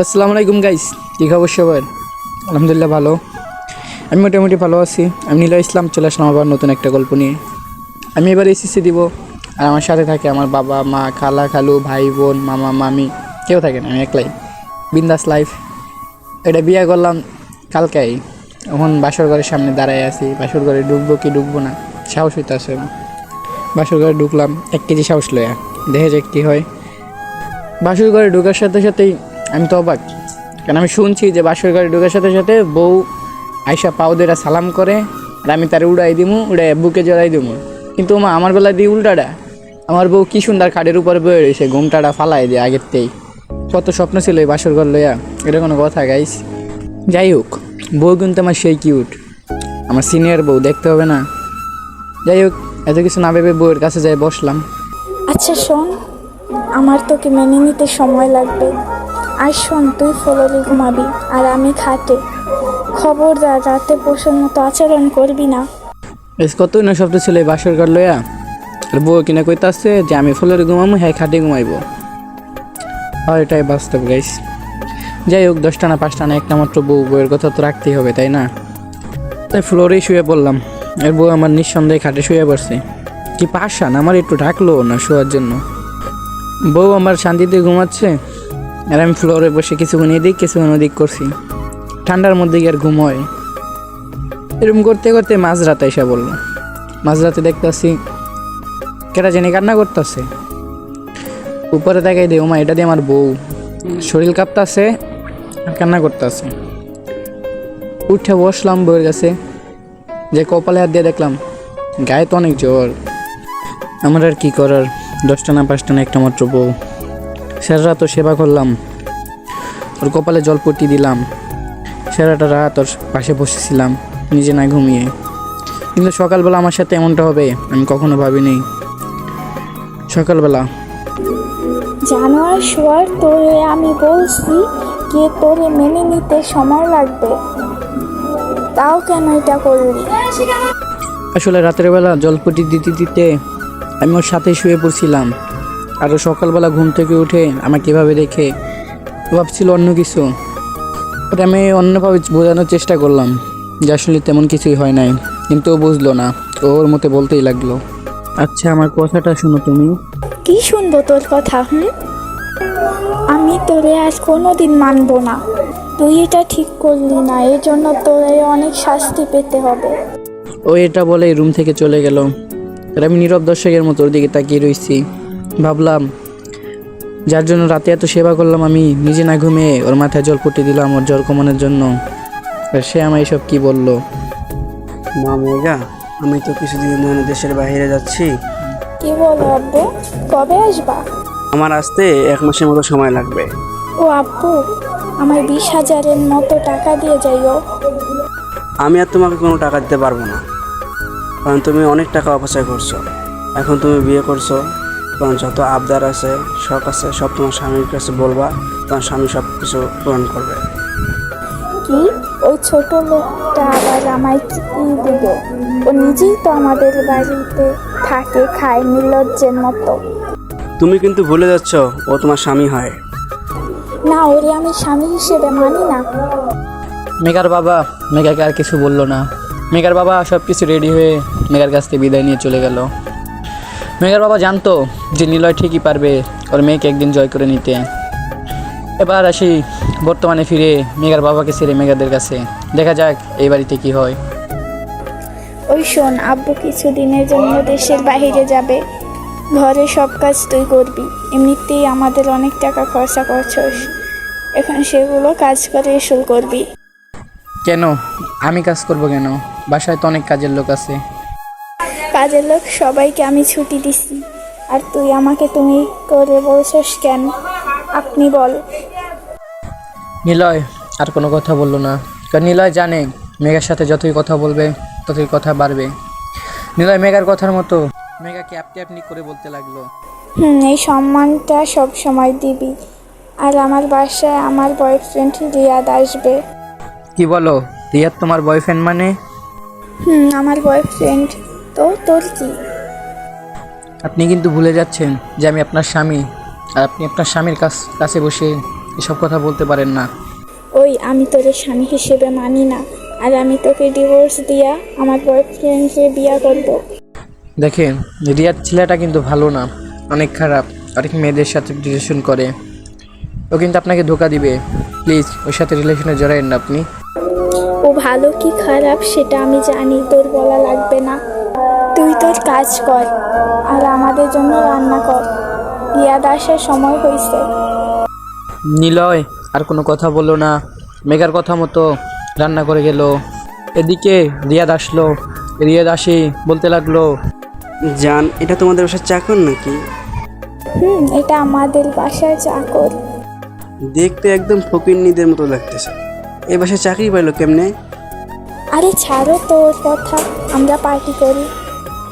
আসসালামু আলাইকুম গাইস কী খবর সবার? আলহামদুলিল্লাহ ভালো। আমি মোটামুটি ভালো আছি। আমি নীলা ইসলাম, চলে আসলাম আবার নতুন একটা গল্প নিয়ে। আমি এবার এসিসি দিব। আর আমার সাথে থাকে আমার বাবা, মা, খালা, খালু, ভাই, বোন, মামা, মামি। কেউ থাকে না, আমি একলাই। বিন্দাস লাইফ এটা বিয়ে করলাম কালকেই। এখন বাসর ঘরের সামনে দাঁড়ায় আছি। বাসর ঘরে ঢুকবো কি ঢুকবো না, সাহস হইতে আসে বাসর ঘরে ঢুকলাম, এক কেজি সাহস লয়া দেখে যাক কী হয়। বাসর ঘরে ঢোকার সাথে সাথেই আমি তো অবাক। কারণ আমি শুনছি যে বাসর ঘরে ঢোকার সাথে সাথে বউ আয়সা পাউদেরা সালাম করে আর আমি তারে উড়াই দিমু উড়াই বুকে জড়াই দিমু। কিন্তু মা, আমার গলা দিয়ে উল্টাটা। আমার বউ কি সুন্দর খাটের উপর বয়ে রয়েছে, ঘুমটাটা ফালাই দিয়ে আগেরতেই কত স্বপ্ন ছিল এই বাসর ঘর লইয়া, এটা কোনো কথা গাইস যাই হোক, বউ কিন্তু আমার সেই কিউট আমার সিনিয়র বউ, দেখতে হবে না। যাই হোক, এত কিছু না ভেবে বউয়ের কাছে যাই বসলাম। আচ্ছা শোন, আমার তোকে মেনে নিতে সময় লাগবে। আর শোন, তুই ফলরে ঘুমাবি, আর আমি খাটে। খবরদার, রাতে পশুর মতো আচরণ করবি না। বেশ কতই না শব্দ ছিল এই বাসর ঘর লইয়া? আর বউ কিনা কইতাছে যে আমি ফুলের ঘুমামো হ্যাঁ খাটে ঘুমাইবো। আর এটাই বাস্তব গাইস যাই হোক, দশটা না পাঁচটা না, একটা মাত্র বউ, বউয়ের কথা তো রাখতেই হবে, তাই না? তাই ফ্লোরেই শুয়ে পড়লাম। এর বউ আমার নিঃসন্দেহে খাটে শুয়ে পড়ছে। কি পাশান আমার একটু ঢাকলো না শোয়ার জন্য। বউ আমার শান্তিতে ঘুমাচ্ছে আর আমি ফ্লোরে বসে কিছুক্ষণ এদিক, কিছুক্ষণ ওদিক করছি। ঠান্ডার মধ্যে কি আর ঘুম হয়। এরকম করতে করতে মাঝরাতে এসে বলল, মাঝরাতে দেখতেছি কেটা জেনে কান্না করতেছে। উপরে দেখাই দে, ওমা, এটা দিয়ে আমার বউ। শরীর কাঁপতাছে আর কান্না করতেছে। উঠে বসলাম বউয়ের কাছে। যে কপালে হাত দিয়ে দেখলাম, গায়ে তো অনেক জ্বর। আমার আর কি করার? দশটা না পাঁচটা না একটা মাত্র বউ। সারা তো সেবা করলাম। ওর কপালে জলপট্টি দিলাম। সারাটা রাত ওর পাশে বসেছিলাম নিজে না ঘুমিয়ে। কিন্তু সকালবেলা আমার সাথে এমনটা হবে আমি কখনো ভাবিনি। সকালবেলা। জানোয়ার শোয়ার তোরে আমি বলছি কে তোরে মেনে নিতে সময় লাগবে। তাও কেন এটা করলি? আসলে রাতের বেলা জলপটি দিতে দিতে আমি ওর সাথে শুয়ে পড়ছিলাম। আর ও সকালবেলা ঘুম থেকে উঠে আমাকে এভাবে দেখে ভাবছিল অন্য কিছু। ওটা আমি অন্যভাবে বোঝানোর চেষ্টা করলাম যে আসলে তেমন কিছুই হয় নাই। কিন্তু ও বুঝলো না ওর মতে বলতেই লাগল। আচ্ছা আমার কথাটা শুনো তুমি। কি শুনব তোর কথা হুম? আমি তোরে আজ কোনোদিন মানবো না। তুই এটা ঠিক করলি না এর জন্য তোরে অনেক শাস্তি পেতে হবে। ও এটা বলে রুম থেকে চলে গেল। আর আমি নীরব দর্শকের মতো ওর দিকে তাকিয়ে রইছি। ভাবলাম যার জন্য রাতে এত সেবা করলাম আমি নিজে না ঘুমিয়ে ওর মাথায় জল পটে দিলাম ওর জ্বর কমানোর জন্য। আর সে আমায় এসব কি বলল? মা মেঘা আমি তো কিছুদিনের জন্য দেশের বাইরে যাচ্ছি। কি বলো আব্বু? কবে আসবা? আমার আসতে এক মাসের মতো সময় লাগবে। ও আব্বু আমার বিশ হাজারের মতো টাকা দিয়ে যাইও। আমি আর তোমাকে কোনো টাকা দিতে পারব না। কারণ তুমি অনেক টাকা অপচয় করছ। এখন তুমি বিয়ে করছ। তোমার যত আবদার আছে শখ আছে সব তোমার স্বামীর কাছে বলবা তোমার স্বামী সব কিছু পূরণ করবে। কি? ওই ছোট লোকটা আবার আমায় কি দিবে? ও নিজেই তো আমাদের বাড়িতে থাকে খায় নির্লজ্জের মতো। তুমি কিন্তু ভুলে যাচ্ছ ও তোমার স্বামী হয়। না ওরে আমি স্বামী হিসেবে মানি না। মেঘার বাবা মেঘাকে আর কিছু বলল না। মেঘার বাবা সব কিছু রেডি হয়ে মেঘার কাছ থেকে বিদায় নিয়ে চলে গেল। মেঘার বাবা জানতো যে নিলয় ঠিকই পারবে ওর মেয়েকে একদিন জয় করে নিতে। এবার আসি বর্তমানে ফিরে মেঘার বাবাকে ছেড়ে মেঘাদের কাছে। দেখা যাক এই বাড়িতে কি হয়। ওই শোন আব্বু কিছুদিনের জন্য দেশের বাইরে যাবে। ঘরে সব কাজ তুই করবি। এমনিতেই আমাদের অনেক টাকা খরচা করছস। এখন সেগুলো কাজ করে এসুল করবি। কেন? আমি কাজ করব কেন? বাসায় তো অনেক কাজের লোক আছে। কাজের লোক সবাইকে আমি ছুটি দিছি। আর তুই আমাকে তুমি করে বলছস কেন? আপনি বল। নিলয় আর কোনো কথা বলল না। কারণ নিলয় জানে মেঘার সাথে যতই কথা বলবে ততই কথা বাড়বে। নিলয় মেঘার কথার মতো মেঘাকে আপনি আপনি করে বলতে লাগল। হুম এই সম্মানটা সব সময় দিবি। আর আমার বাসায় আমার বয়ফ্রেন্ড রিয়াদ আসবে। কি বলো? রিয়াদ তোমার বয়ফ্রেন্ড মানে? হুম আমার বয়ফ্রেন্ড তো তোর কি? আপনি কিন্তু ভুলে যাচ্ছেন যে আমি আপনার স্বামী। আর আপনি আপনার স্বামীর কাছ বসে এসব কথা বলতে পারেন না। ওই আমি তোর স্বামী হিসেবে মানি না। আর আমি তোকে ডিভোর্স দিয়া আমার বয়ফ্রেন্ডকে বিয়া করব। দেখেন রিয়ার ছেলেটা কিন্তু ভালো না। অনেক খারাপ। অনেক মেয়েদের সাথে রিলেশন করে। ও কিন্তু আপনাকে ধোকা দিবে। প্লিজ ওর সাথে রিলেশনে জড়াইন না আপনি। ও ভালো কি খারাপ সেটা আমি জানি তোর বলা লাগবে না। তোর কাজ কর আর আমাদের জন্য রান্না কর। ইয়াদ আসার সময় হয়েছে নিলয় আর কোনো কথা বলল না। মেঘার কথা মতো রান্না করে গেল। এদিকে রিয়াদ আসলো। রিয়াদ আসি বলতে লাগল জান এটা তোমাদের বাসার চাকর নাকি? হুম এটা আমাদের বাসার চাকর। দেখতে একদম ফকিরনিদের মতো লাগতেছে। এই বাসায় চাকরি পাইলো কেমনে? আরে ছাড়ো তোর কথা আমরা পার্টি করি।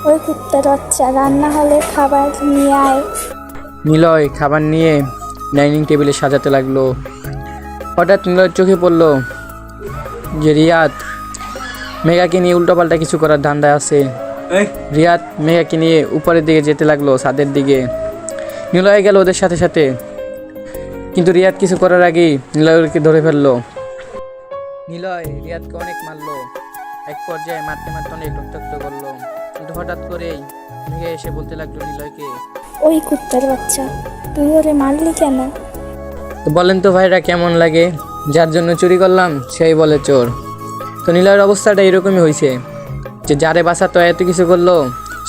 ওই কুত্তার বাচ্চা রান্না হলে খাবার নিয়ে আয়। নিলয় খাবার নিয়ে ডাইনিং টেবিলে সাজাতে লাগল। হঠাৎ নিলয়ের চোখে পড়ল যে রিয়াদ মেঘাকে নিয়ে উল্টোপাল্টা কিছু করার ধান্দায় আছে। রিয়াদ মেঘাকে নিয়ে উপরের দিকে যেতে লাগল ছাদের দিকে। নিলয় গেল ওদের সাথে সাথে। কিন্তু রিয়াদ কিছু করার আগেই নিলয়কে ধরে ফেলল। নিলয় রিয়াদকে অনেক মারলো। এক পর্যায়ে মারতে মারতে অনেক রক্তাক্ত করল। কিন্তু হঠাৎ করেই মেঘা এসে বলতে লাগল নিলয়কে ওই কুত্তার বাচ্চা তুই ওরে মারলি কেন? তো বলেন তো ভাইরা কেমন লাগে? যার জন্য চুরি করলাম সেই বলে চোর। তো নীলয়ের অবস্থাটা এরকমই হয়েছে যে যারে বাসা তো এত কিছু করল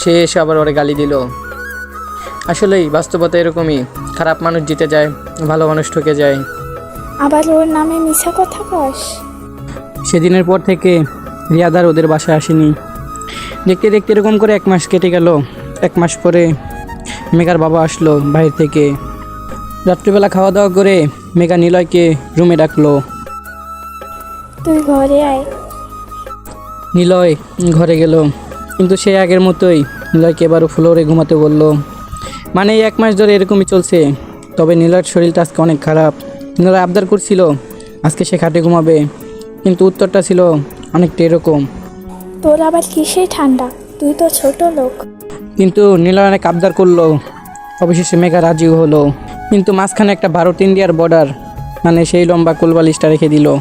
সে এসে আবার ওরে গালি দিল। আসলেই বাস্তবতা এরকমই। খারাপ মানুষ জিতে যায় ভালো মানুষ ঠকে যায়। আবার ওর নামে মিছা কথা কস? সেদিনের পর থেকে রিয়াদ আর ওদের বাসায় আসেনি। দেখতে দেখতে এরকম করে এক মাস কেটে গেল। এক মাস পরে মেঘার বাবা আসলো বাইরে থেকে। রাত্রিবেলা খাওয়া দাওয়া করে মেঘা নিলয়কে রুমে ডাকলো। তুই ঘরে আয়। নিলয় ঘরে গেল কিন্তু সে আগের মতোই নিলয়কে এবারও ফ্লোরে ঘুমাতে বলল। মানে এক মাস ধরে এরকমই চলছে তবে নিলয়ের শরীরটা আজকে অনেক খারাপ। নিলয় আবদার করছিল আজকে সে খাটে ঘুমাবে কিন্তু উত্তরটা ছিল অনেকটা এরকম। তোর আবার কিসে ঠান্ডা? তুই তো ছোট লোক। কিন্তু নিলয় অনেক আবদার করল। অবশেষে মেঘা রাজি হলো। কিন্তু মাঝখানে একটা ভারত ইন্ডিয়ার বর্ডার মানে সেই লম্বা কোলবালিশটা রেখে দিল।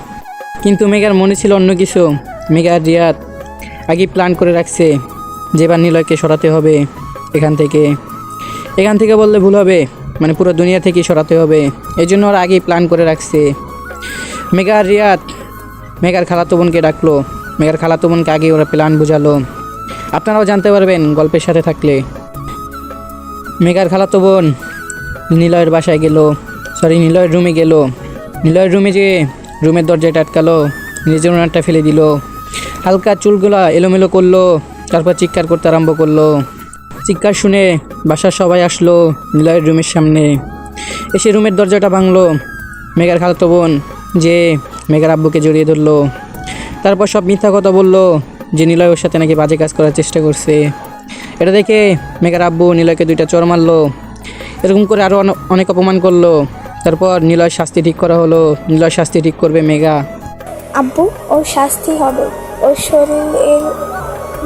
কিন্তু মেঘার মনে ছিল অন্য কিছু। মেঘা আর রিয়াদ আগে প্ল্যান করে রাখছে যে এবার নিলয়কে সরাতে হবে এখান থেকে। এখান থেকে বললে ভুল হবে মানে পুরো দুনিয়া থেকে সরাতে হবে। এই জন্য ওরা আগেই প্ল্যান করে রাখছে। মেঘা রিয়াদ মেঘার খালাতো বোনকে ডাকলো। মেঘার খালাতো বোনকে আগে ওরা প্ল্যান বোঝালো। আপনারাও জানতে পারবেন গল্পের সাথে থাকলে। মেঘার খালাতো বোন নিলয়ের বাসায় গেল। সরি নিলয়ের রুমে গেল। নিলয়ের রুমে যে রুমের দরজায় আটকালো, নিজের ওনারটা ফেলে দিল। হালকা চুলগুলা এলোমেলো করল, তারপর চিৎকার করতে আরম্ভ করল। চিৎকার শুনে বাসার সবাই আসলো নিলয়ের রুমের সামনে। এসে রুমের দরজাটা ভাঙলো। মেঘার খালাতো বোন যে মেঘার আব্বুকে জড়িয়ে ধরলো। তারপর সব মিথ্যা কথা বলল যে নিলয় ওর সাথে নাকি বাজে কাজ করার চেষ্টা করছে। এটা দেখে মেঘার আব্বু নিলয়কে দুইটা চর মারলো। এরকম করে আরও অনেক অপমান করল। তারপর নিলয় শাস্তি ঠিক করা হলো। নিলয় শাস্তি ঠিক করবে মেঘা। আব্বু ওর শাস্তি হবে। ওর শরীরের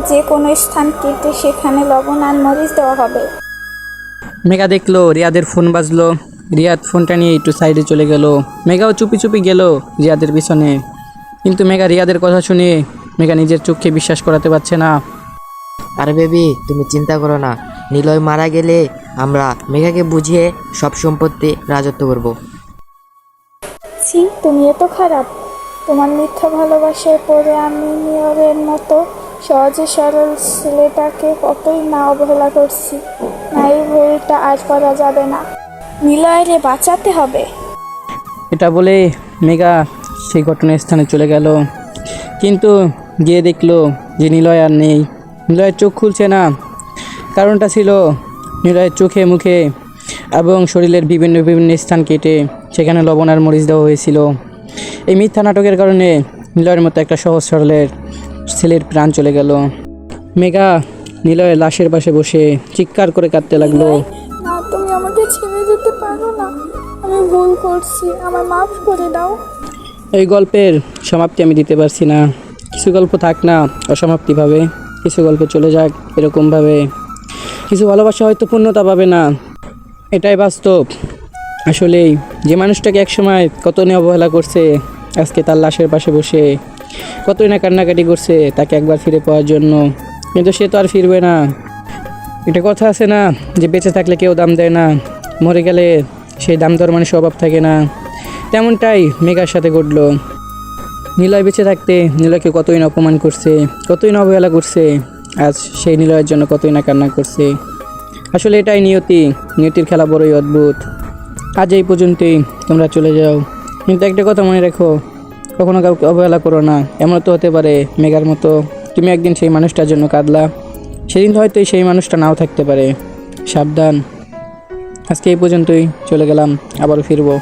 যে কোনো স্থান কেটে সেখানে লবণ আর মরিচ দেওয়া হবে। মেঘা দেখল রিয়াদের ফোন বাজলো। রিয়াদ ফোনটা নিয়ে একটু সাইডে চলে গেল। মেঘাও চুপি চুপি গেল রিয়াদের পিছনে। কিন্তু মেঘা রিয়াদের কথা শুনে মেঘা নিজের চোখকে বিশ্বাস করাতে পারছে না। আরে বেবি তুমি চিন্তা করো না। নিলয় মারা গেলে আমরা মেঘাকে বুঝিয়ে সব সম্পত্তি রাজত্ব করব। ছি তুমি এত খারাপ। তোমার মিথ্যা ভালোবাসায় পড়ে আমি নিয়রের মতো সহজে সরল ছেলেটাকে কতই না অবহেলা করছি। না এই ভুলটা আজ করা যাবে না। নিলয়রে বাঁচাতে হবে। এটা বলে মেঘা সেই ঘটনার স্থানে চলে গেল। কিন্তু গিয়ে দেখল যে নিলয় আর নেই। নিলয়ের চোখ খুলছে না। কারণটা ছিল নিলয়ের চোখে, মুখে এবং শরীরের বিভিন্ন বিভিন্ন স্থান কেটে সেখানে লবণ আর মরিচ দেওয়া হয়েছিল। এই মিথ্যা নাটকের কারণে নিলয়ের মতো একটা সহজ সরলের ছেলের প্রাণ চলে গেল। মেঘা নিলয়ের লাশের পাশে বসে চিৎকার করে কাঁদতে লাগল। ভুল করছি আমার মাফ করে দাও। এই গল্পের সমাপ্তি আমি দিতে পারছি না। কিছু গল্প থাক না অসমাপ্তিভাবে, কিছু গল্প চলে যাক এরকমভাবে। কিছু ভালোবাসা হয়তো পূর্ণতা পাবে না, এটাই বাস্তব। আসলেই যে মানুষটাকে একসময় কত নিয়ে অবহেলা করছে, আজকে তার লাশের পাশে বসে কতই না কান্নাকাটি করছে, তাকে একবার ফিরে পাওয়ার জন্য। কিন্তু সে তো আর ফিরবে না। এটা কথা আছে না যে বেঁচে থাকলে কেউ দাম দেয় না, মরে গেলে সেই দাম দেওয়ার মানুষের অভাব থাকে না। তেমনটাই মেঘার সাথে ঘটলো। নিলয় বেঁচে থাকতে নিলয়কে কতই না অপমান করছে, কতই না অবহেলা করছে, আজ সেই নিলয়ের জন্য কতই না কান্না করছে। আসলে এটাই নিয়তি, নিয়তির খেলা বড়ই অদ্ভুত। আজ এই পর্যন্তই, তোমরা চলে যাও। কিন্তু একটা কথা মনে রেখো, কখনো কাউকে অবহেলা করো না এমন তো হতে পারে মেঘার মতো তুমি একদিন সেই মানুষটার জন্য কাঁদলা, সেদিন হয়তো সেই মানুষটা নাও থাকতে পারে। সাবধান। আজকে এই পর্যন্তই চলে গেলাম আবারও ফিরবো।